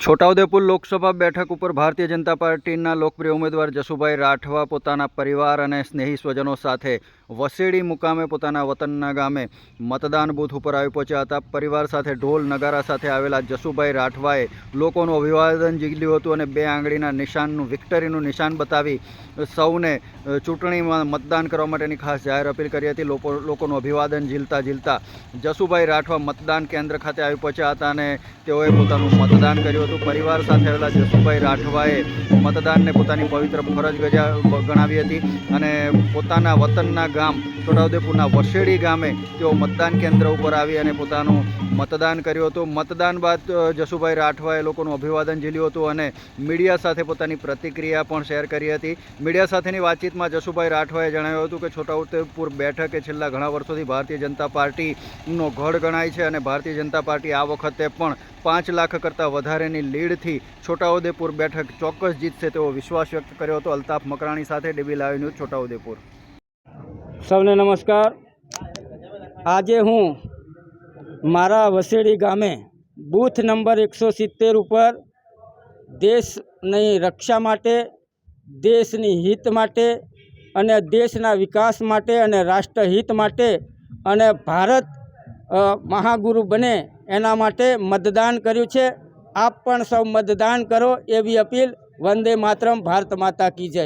છોટાઉદેપુર લોકસભા બેઠક ઉપર ભારતીય જનતા પાર્ટીના લોકપ્રિય ઉમેદવાર જસુભાઈ રાઠવા પોતાના પરિવાર અને સ્નેહી સ્વજનો સાથે વસેડી મુકામે પોતાના વતનના ગામે મતદાન બૂથ ઉપર આવી પહોંચ્યા હતા. પરિવાર સાથે ઢોલ નગારા સાથે આવેલા જસુભાઈ રાઠવાએ લોકોનું અભિવાદન ઝીલ્યું હતું અને બે આંગળીના નિશાનનું, વિક્ટરીનું નિશાન બતાવી સૌને ચૂંટણીમાં મતદાન કરવા માટેની ખાસ જાહેર અપીલ કરી હતી. લોકો, લોકોનું અભિવાદન ઝીલતા ઝીલતા જસુભાઈ રાઠવા મતદાન કેન્દ્ર ખાતે આવી પહોંચ્યા હતા અને તેઓએ પોતાનું મતદાન કર્યું હતું પરિવાર સાથે આવેલા જસુભાઈ રાઠવાએ મતદાનને પોતાની પવિત્ર ફરજ ગજા ગણાવી હતી અને પોતાના વતનના ગામ છોટાઉદેપુરના વસેડી ગામે તેઓ મતદાન કેન્દ્ર ઉપર આવી અને પોતાનું મતદાન કર્યું હતું. મતદાન બાદ જસુભાઈ રાઠવાએ લોકોનું અભિવાદન ઝીલ્યું હતું અને મીડિયા સાથે પોતાની પ્રતિક્રિયા પણ શેર કરી હતી. મીડિયા સાથેની વાતચીતમાં જસુભાઈ રાઠવાએ જણાવ્યું હતું કે છોટાઉદેપુર બેઠકે છેલ્લા ઘણા વર્ષોથી ભારતીય જનતા પાર્ટીનો ગઢ ગણાય છે અને ભારતીય જનતા પાર્ટી આ વખતે પણ પાંચ લાખ કરતાં વધારેની લીડથી છોટાઉદેપુર બેઠક ચોક્કસ જીતશે તેવો વિશ્વાસ વ્યક્ત કર્યો હતો અલ્તાફ મકરાણી સાથે ડીબી લાઈવ ન્યૂઝ છોટાઉદેપુર. સૌને નમસ્કાર. આજે હું મારા વસેડી ગામે બૂથ નંબર એકસો સિત્તેર ઉપર દેશની રક્ષા માટે, દેશની હિત માટે અને દેશના વિકાસ માટે અને રાષ્ટ્રહિત માટે અને ભારત મહાગુરુ બને એના માટે મતદાન કર્યું છે. આપ પણ સૌ મતદાન કરો એવી અપીલ વંદે માતરમ ભારત માતા કી જય.